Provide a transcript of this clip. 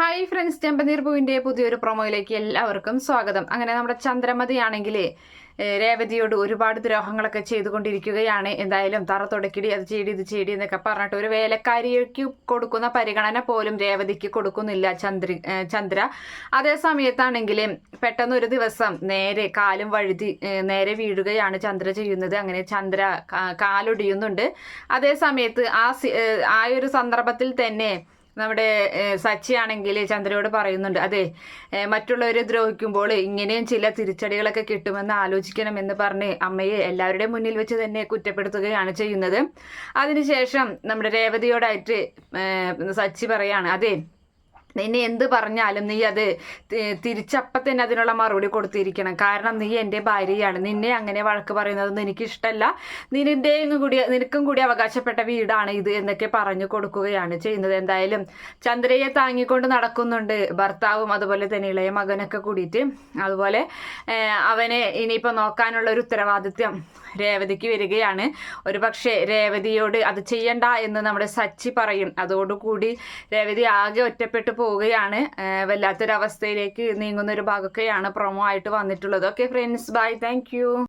Hi friends ചെമ്പനീർ പൂവിന്റെ പുതിയൊരു പ്രൊമോയിലേക്ക് എല്ലാവർക്കും സ്വാഗതം. അങ്ങനെ നമ്മുടെ ചന്ദ്രമതിയാണെങ്കിൽ രേവതിയോട് ഒരുപാട് ദ്രോഹങ്ങളൊക്കെ ചെയ്തുകൊണ്ടിരിക്കുകയാണ്. എന്തായാലും തറ തുടക്കിടി അത് ചെയ്ടി ഇത് ചെയ്ടി എന്നൊക്കെ പറഞ്ഞിട്ട് ഒരു വേലക്കാരിക്ക് കൊടുക്കുന്ന പരിഗണന പോലും രേവതിക്ക് കൊടുക്കുന്നില്ല ചന്ദ്രി ചന്ദ്ര. അതേ സമയത്താണെങ്കിൽ പെട്ടെന്ന് ഒരു ദിവസം നേരെ കാലും വഴുതി നേരെ വീഴുകയാണ് ചന്ദ്ര ചെയ്യുന്നത്. അങ്ങനെ ചന്ദ്ര കാലൊടിയുന്നുണ്ട്. അതേ സമയത്ത് ആ ആ ഒരു സന്ദർഭത്തിൽ തന്നെ നമ്മുടെ സച്ചി ആണെങ്കിൽ ചന്ദ്രയോട് പറയുന്നുണ്ട് അതെ മറ്റുള്ളവരെ ദ്രോഹിക്കുമ്പോൾ ഇങ്ങനെയും ചില തിരിച്ചടികളൊക്കെ കിട്ടുമെന്ന് ആലോചിക്കണം എന്ന് പറഞ്ഞ് അമ്മയെ എല്ലാവരുടെയും മുന്നിൽ വെച്ച് തന്നെ കുറ്റപ്പെടുത്തുകയാണ് ചെയ്യുന്നത്. അതിനുശേഷം നമ്മുടെ രേവതിയോടായിട്ട് സച്ചി പറയാണ് അതെ നിന്നെ എന്ത് പറഞ്ഞാലും നീ അത് തിരിച്ചപ്പ തന്നെ അതിനുള്ള മറുപടി കൊടുത്തിരിക്കണം. കാരണം നീ എന്റെ ഭാര്യയാണ്. നിന്നെ അങ്ങനെ വഴക്ക് പറയുന്നതൊന്നും എനിക്കിഷ്ടമല്ല നിന്റെയും കൂടി നിനക്കും കൂടി അവകാശപ്പെട്ട വീടാണ് ഇത് എന്നൊക്കെ പറഞ്ഞു കൊടുക്കുകയാണ് ചെയ്യുന്നത്. എന്തായാലും ചന്ദ്രയെ താങ്ങിക്കൊണ്ട് നടക്കുന്നുണ്ട്. ഭർത്താവും അതുപോലെ തന്നെ ഇളയ മകനൊക്കെ കൂടിയിട്ട്. അതുപോലെ അവനെ ഇനിയിപ്പോൾ നോക്കാനുള്ള ഒരു ഉത്തരവാദിത്യം രേവതിക്ക് വരികയാണ്. ഒരു പക്ഷേ രേവതിയോട് അത് ചെയ്യണ്ട എന്ന് നമ്മുടെ സച്ചി പറയും. അതോടുകൂടി രേവതി ആകെ ഒറ്റപ്പെട്ടു പോവുകയാണ്. വല്ലാത്തൊരവസ്ഥയിലേക്ക് നീങ്ങുന്ന ഒരു ഭാഗമൊക്കെയാണ് പ്രൊമോ ആയിട്ട് വന്നിട്ടുള്ളത്. Okay friends bye thank